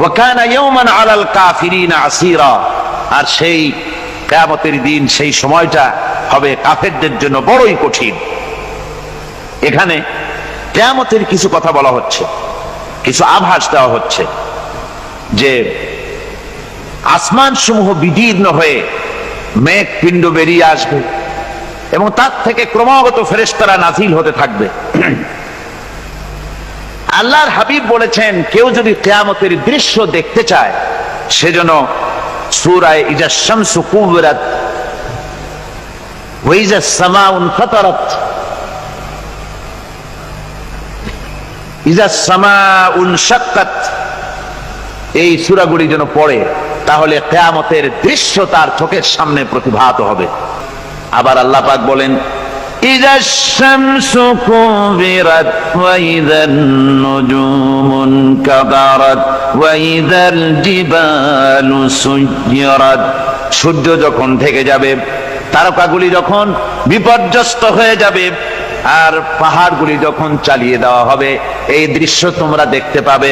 ওয়াকানা ইয়াওমান আলাল কাফিরিনা আসীরা। আর সেই কিয়ামতের দিন, সেই সময়টা হবে কাফেরদের জন্য বড়ই কঠিন। এখানে কেয়ামতের কিছু কথা বলা হচ্ছে, কিছু আভাস দেওয়া হচ্ছে, যে আসমান সমূহ বিদীর্ণ হয়ে মেঘ পিণ্ড বেরিয়ে আসবে এবং তার থেকে ক্রমাগত ফেরেশতারা নাজিল হতে থাকবে। আল্লাহর হাবিব বলেছেন, কেউ যদি কেয়ামতের দৃশ্য দেখতে চায় সেজন্য সুরায় ইজা শামসু কুবরাত ওয়াইজা সামাউন ফাতারাত। ইজা সামাউন শাক্কাত। এই সূরাগুলি যেন পড়ে, তাহলে কেয়ামতের দৃশ্য তার চোখের সামনে প্রতিভাত হবে। আবার আল্লাহ পাক বলেন إذا الشمس كورت وإذا النجوم انكدرت وإذا الجبال سيرت সূর্য যখন ঢেকে যাবে তারকাগুলি যখন বিপর্যস্ত হয়ে যাবে আর পাহাড়গুলি যখন চালিয়ে দেওয়া হবে এই দৃশ্য তোমরা দেখতে পাবে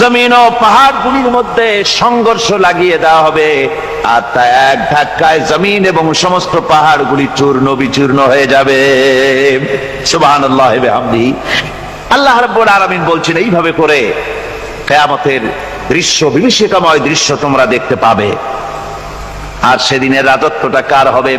জমিন ও পাহাড় গুলির মধ্যে সংঘর্ষ লাগিয়ে দেওয়া হবে। আর তা এক ধাক্কায় জমিন এবং সমস্ত পাহাড় গুলি চূর্ণ বিচূর্ণ হয়ে যাবে। সুবহানাল্লাহ আল্লাহ রাব্বুল আলামিন বলছেন এইভাবে করে কেয়ামতের দৃশ্য, বিভীষিকাময় দৃশ্য তোমরা দেখতে পাবে। আর সেদিনের রাজত্বটা কার হবে?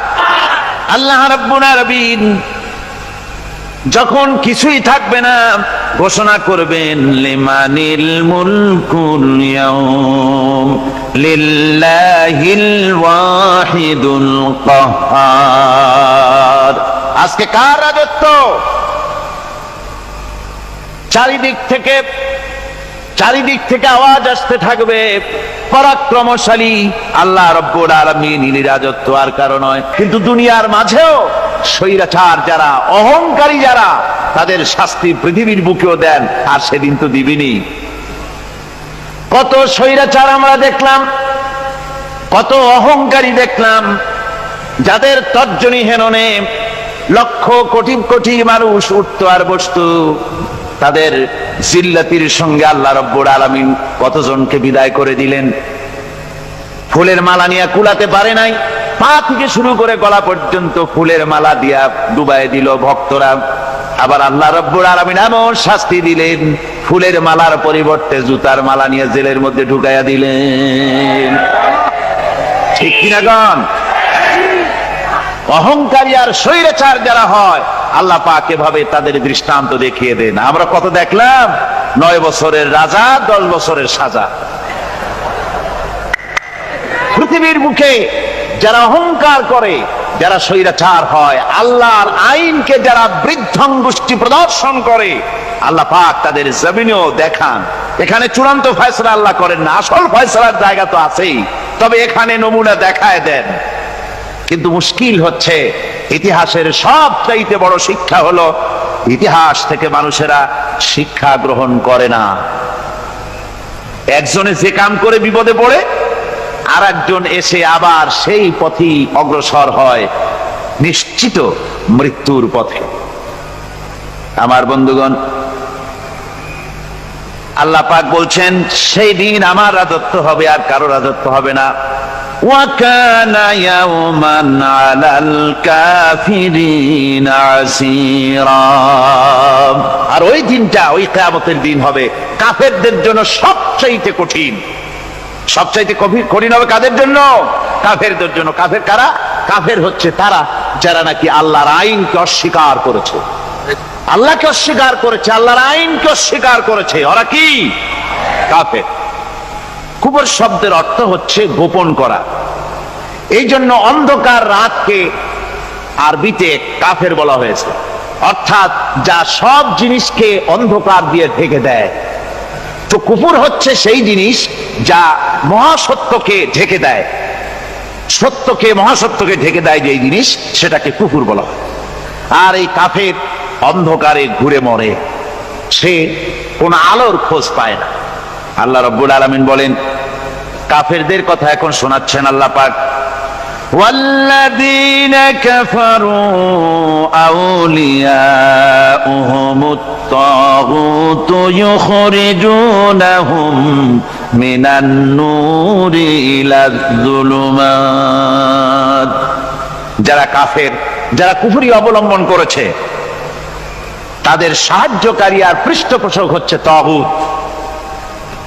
আল্লাহ রাব্বুল আলামিন যখন কিছুই থাকবে না, ঘোষণা করবেন, লিমানিল মুলকুল ইয়াউম, লিল্লাহিল ওয়াহিদুল কাহ্হার আজকে কার রাজত্ব? চারিদিক থেকে চারিদিক থেকে আওয়াজ আসতে থাকবে। পরাক্রমশালী আল্লাহ রব্বুল আলামিন রাজত্ব আর কারণ নয়। কিন্তু দুনিয়ার মাঝেও স্বৈরাচার যারা, অহংকারী যারা, তাদের শাস্তি পৃথিবীর বুকেও দেন, আর সেদিন তো দিবিনি। কত স্বৈরাচার আমরা দেখলাম, কত অহংকারী দেখলাম, যাদের তর্জনী হেননে লক্ষ কোটি কোটি মানুষ উঠতো আর বসতো। তাদের জিল্লাতির সঙ্গে আল্লাহ রব্বুর আলামিন কতজনকে বিদায় করে দিলেন? ফুলের মালা নিয়ে কুলাতে পারে নাই। পা থেকে শুরু করে গলা পর্যন্ত ফুলের মালা দিয়া ডুবাই দিল ভক্তরা। আবার আল্লাহ রব্বুর আলামিন এমন শাস্তি দিলেন, ফুলের মালার পরিবর্তে জুতার মালা নিয়ে জেলের মধ্যে ঢুকাইয়া দিলেন। ঠিক কিনা গণ? অহংকারী আর স্বৈরাচার যারা হয় আল্লাহ পাক এভাবে তাদের দৃষ্টান্ত দেখিয়ে দেন। আমরা কত দেখলাম? নয় বছরের রাজা, দশ বছরের সাজা। পৃথিবীর মুখে যারা অহংকার করে, যারা স্বৈরাচার হয়, আল্লাহর আইনকে যারা বৃদ্ধঙ্গুষ্টি প্রদর্শন করে, আল্লাহ পাক তাদের জমিনেও দেখান। এখানে চূড়ান্ত ফয়সলা আল্লাহ করেন না, আসল ফয়সলার জায়গা তো আছেই। তবে এখানে নমুনা দেখায় দেন। কিন্তু মুশকিল হচ্ছে, ইতিহাসের সব চাইতে বড় শিক্ষা হলো, ইতিহাস থেকে মানুষেরা শিক্ষা গ্রহণ করে না। একজনে যে কাম করে বিপদে পড়ে আর একজন এসে আবার সেই পথেই অগ্রসর হয়, নিশ্চিত মৃত্যুর পথে। আমার বন্ধুগণ, আল্লাহ পাক বলছেন, সেই দিন আমার রাজত্ব হবে আর কারও রাজত্ব হবে না। وكان يوما على الكافرين عسيرا আর ওই দিনটা ওই কিয়ামতের দিন হবে কাফেরদের জন্য সবচাইতে কঠিন সবচাইতে কঠিন কঠিন হবে কাদের জন্য কাফেরদের জন্য কাফের কারা কাফের হচ্ছে তারা যারা নাকি আল্লাহর আইনকে অস্বীকার করেছে আল্লাহকে অস্বীকার করেছে আল্লাহর আইনকে অস্বীকার করেছে ওরা কি কাফের কুবর শব্দের অর্থ হচ্ছে গোপন করা। এই জন্য অন্ধকার রাতকে আরবিতে কাফের বলা হয়েছে। অর্থাৎ যা সব জিনিসকে অন্ধকার দিয়ে ঢেকে দেয়। তো কুকুর হচ্ছে সেই জিনিস যা মহাসত্যকে ঢেকে দেয়। সত্যকে, মহাসত্যকে ঢেকে দেয় যে জিনিস, সেটাকে কুকুর বলা হয়। আর এই কাফের অন্ধকারে ঘুরে মরে। সে কোন আলোর খোঁজ পায় না। আল্লাহ রব্বুল আলমিন বলেন কাফেরদের কথা এখন শোনাচ্ছেন আল্লাহ পাক والذين كفروا أولياؤهم الطاغوت يخرجونهم من النور إلى الظلمات যারা কাফের যারা কুফরি অবলম্বন করেছে তাদের সাহায্যকারী আর পৃষ্ঠপোষক হচ্ছে তাগুত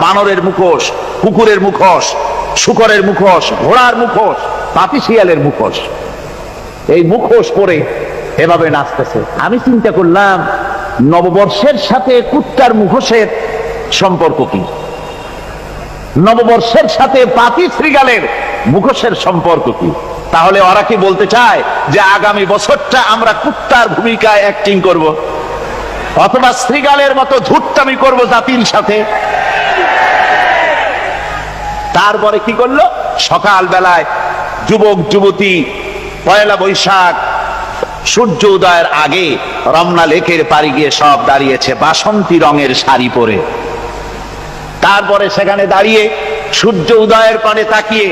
বানরের মুখোশ, কুকুরের মুখোশ, শুকরের মুখোশ, ঘোড়ার মুখোশ পাপি শিয়ালের মুখোশ। এই মুখোশ পরে এভাবে নাচতেছে। আমি চিন্তা করলাম, নববর্ষের সাথে কুত্তার মুখোশের সম্পর্ক কি? নববর্ষের সাথে পাতি শ্রীগালের মুখোশের সম্পর্ক কি? তাহলে ওরা কি বলতে চায় যে আগামী বছরটা আমরা কুত্তার ভূমিকায় অ্যাক্টিং করব? অথবা শ্রীগালের মতো ধূর্তামি করব জাতির সাথে? তারপরে কি করল? সকাল বেলায় যুবক, যুবতী, পয়লা বৈশাখ, সূর্য উদয়ের আগে রমনা লেকের পাড়ি গিয়ে সব দাঁড়িয়েছে বাসন্তী রঙের শাড়ি পরে। তারপরে সেখানে দাঁড়িয়ে সূর্য উদয়ের পানে তাকিয়ে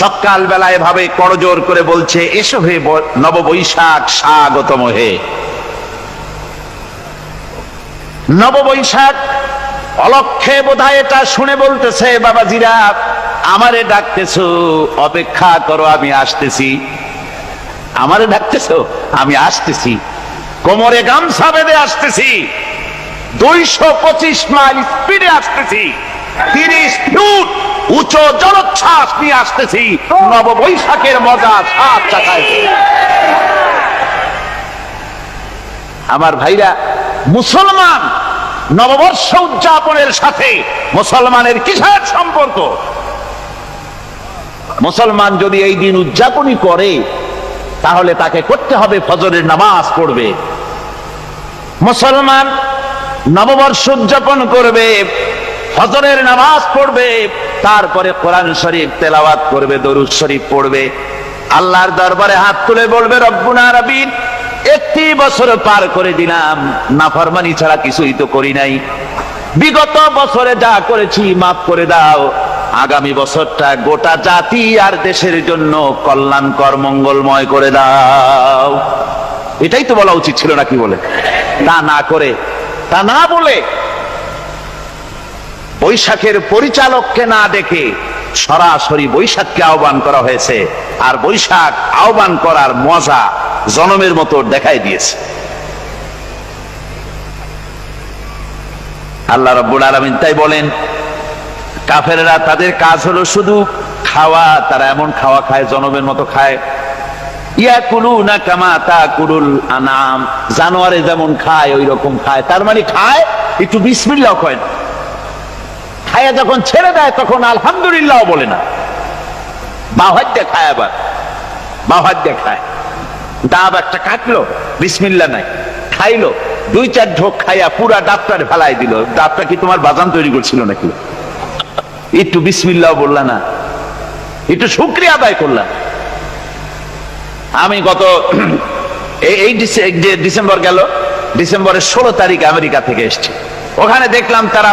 সকাল বেলায় ভাবে করজোর করে বলছে, এসো হে নববৈশাখ, স্বাগতম হে। নববৈশাখ অলক্ষে বোধহয় এটা শুনে বলতেছে, বাবাজিরা, আমারে ডাকতেছো, অপেক্ষা করো, আমি আসতেছি। আমারে ডাকতেছো? আমি আসতেছি। কোমরে গামছা বেঁধে আসতেছি। দুইশো পঁচিশ মাইল স্পিডে আসতেছি। তিরিশ ফুট উঁচু জলোচ্ছ্বাস নিয়ে আসতেছি। নববৈশাখের মজা সাত চাকায়। আমার ভাইরা, মুসলমান নববর্ষ উদযাপনের সাথে মুসলমানের কিসের সম্পর্ক? মুসলমান যদি এই দিন উদযাপনই করে, তাহলে তাকে করতে হবে ফজরের নামাজ পড়বে। মুসলমান নববর্ষ উদযাপন করবে, ফজরের নামাজ পড়বে, তারপরে কোরআন শরীফ তেলাওয়াত করবে, দরুদ শরীফ পড়বে। আল্লাহর দরবারে হাত তুলে বলবে রব্বুনা রবিন একটি বছর পার করে দিলাম। নাফরমানি ছাড়া কিছুই তো করি নাই। বিগত বছরে যা করেছি, মাফ করে দাও। আগামী বছরটা গোটা জাতি আর দেশের জন্য কল্যাণকর, মঙ্গলময় করে দাও। এটাই তো বলা উচিত ছিল নাকি বলে? তা না করে, তা না বলে বৈশাখের পরিচালককে না ডেকে সরাসরি বৈশাখকে আহ্বান করা হয়েছে। আর বৈশাখ আহ্বান করার মজা জনমের মতো দেখাই দিয়েছে। আল্লাহ রব্বুল আলমিন তাই বলেন, কাফেরেরা তাদের কাজ হলো শুধু খাওয়া, তারা এমন খাওয়া খায়, জনমের মতো খায়। জানোয়ারে যেমন খায় ওই রকম খায়। তার মানে খায়, একটু বিসমিল্লাহ কয় খায়া যখন ছেড়ে দেয়, তখন আলহামদুলিল্লাহ বলে না। বাহার দিয়ে খায় আবার। বাহার দিয়ে খায়। ডাব একটা কাটলো, বিসমিল্লা নাই। খাইলো, দুই চার ঢোক খাইয়া পুরা ডাবটার ফেলাই দিল। ডাবটা কি তোমার বাজান তৈরি করছিল নাকি? একটু বিসমিল্লাহ বললা না। একটু শুক্রিয়া আদায় করলাম আমি গত এই ডিসেম্বর গেল, ডিসেম্বরের ষোলো তারিখ আমেরিকা থেকে এসছে। ওখানে দেখলাম তারা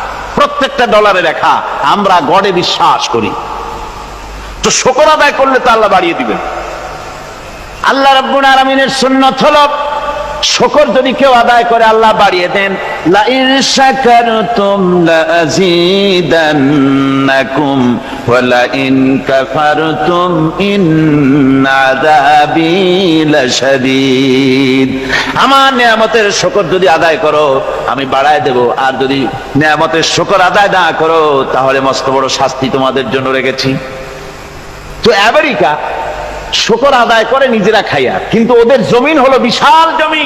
প্রত্যেকটা ডলারে লেখা, আমরা গডে বিশ্বাস করি। তো শকর আদায় করলে তো আল্লাহ বাড়িয়ে দিবেন। আল্লাহ রব্বুল আরামিনের সুন্নত হল, শকর যদি কেউ আদায় করে, আল্লাহ বাড়িয়ে দেন। শাকারতুম লাযীদান্নাকুম ওয়া লা ইন লাশাদীদ। আমার নিয়ামতের শকর যদি আদায় করো, আমি বাড়ায় দেব। আর যদি নিয়ামতের শকর আদায় না করো, তাহলে মস্ত বড় শাস্তি তোমাদের জন্য রেখেছি। তো আমেরিকা শুকর আদায় করে নিজেরা খাইয়া, কিন্তু ওদের জমিন হলো বিশাল জমি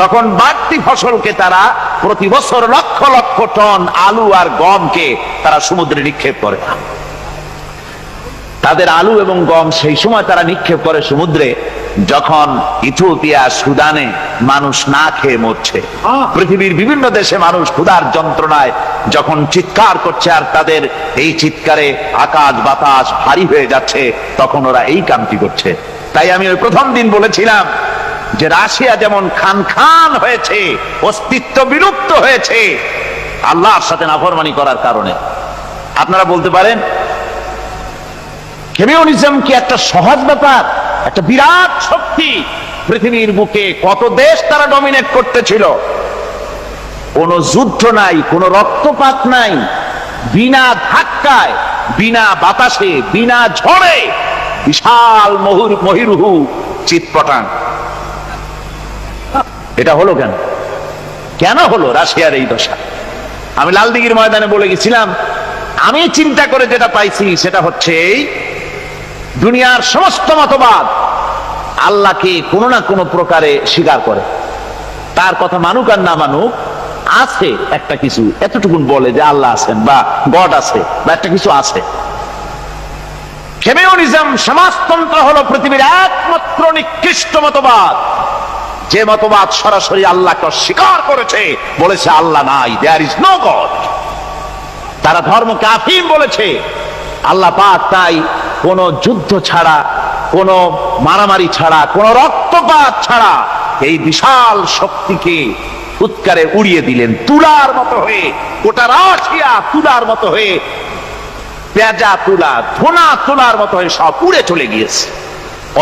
তখন বাড়তি ফসলকে তারা প্রতি বছর লক্ষ লক্ষ টন আলু আর গমকে তারা সমুদ্রে নিক্ষেপ করে। তাদের আলু এবং গম সেই সময় তারা নিক্ষেপ করে সমুদ্রে যখন ইথিওপিয়া সুদানে মানুষ না খেয়ে মরছে। পৃথিবীর বিভিন্ন দেশে মানুষ ক্ষুধার যন্ত্রণায় যখন চিৎকার করছে আর তাদের এই চিৎকারে আকাশ বাতাস ভারী হয়ে যাচ্ছে তখন ওরা এই কামটি করছে। তাই আমি ওই প্রথম দিন বলেছিলাম যে রাশিয়া যেমন খান খান হয়েছে, অস্তিত্ব বিলুপ্ত হয়েছে, আল্লাহর সাথে নাফরমানি করার কারণে। আপনারা বলতে পারেন কমিউনিজম কি একটা সহজ ব্যাপার, একটা বিরাট শক্তি? পৃথিবীর বুকে কত দেশ তারা ডমিনেট করতেছিল? কোন যুদ্ধ নাই, কোন রক্তপাত নাই, বিনা ধাক্কায়, বিনা বাতাসে, বিনা ঝড়ে, বিশাল মহুর মহিরুহু চিৎপটান এটা হলো কেন? কেন হলো রাশিয়ার এই দশা? আমি লালদিঘির ময়দানে বলে গেছিলাম, আমি চিন্তা করে যেটা পাইছি সেটা হচ্ছে দুনিয়ার সমস্ত মতবাদ আল্লাহকে কোনো না কোনো প্রকারে স্বীকার করে। তার কথা মানুক আর না মানুক, আছে একটা কিছু, এতটুকুন বলে যে আল্লাহ আছেন বা গড আছে বা একটা কিছু আছে। সমাজতন্ত্র হলো পৃথিবীর একমাত্র নিকৃষ্ট মতবাদ। যে মতবাদ সরাসরি আল্লাহকে অস্বীকার করেছে, বলেছে, আল্লাহ নাই দেয়ার ইজ নো গড তারা ধর্মকে আফিম বলেছে, আল্লাহ পাক তাই কোন যুদ্ধ ছাড়া, কোন মারামারি ছাড়া, কোন রক্তপাত ছাড়া এই বিশাল শক্তিকে উৎকারে উড়িয়ে দিলেন, তুলার মতো হয়ে, গোটা রাশিয়া তুলার মতো হয়ে, পেঁজা তুলা, ধোনা তুলার মতো হয়ে সব উড়ে চলে গিয়েছে,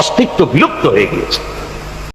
অস্তিত্ব বিলুপ্ত হয়ে গিয়েছে।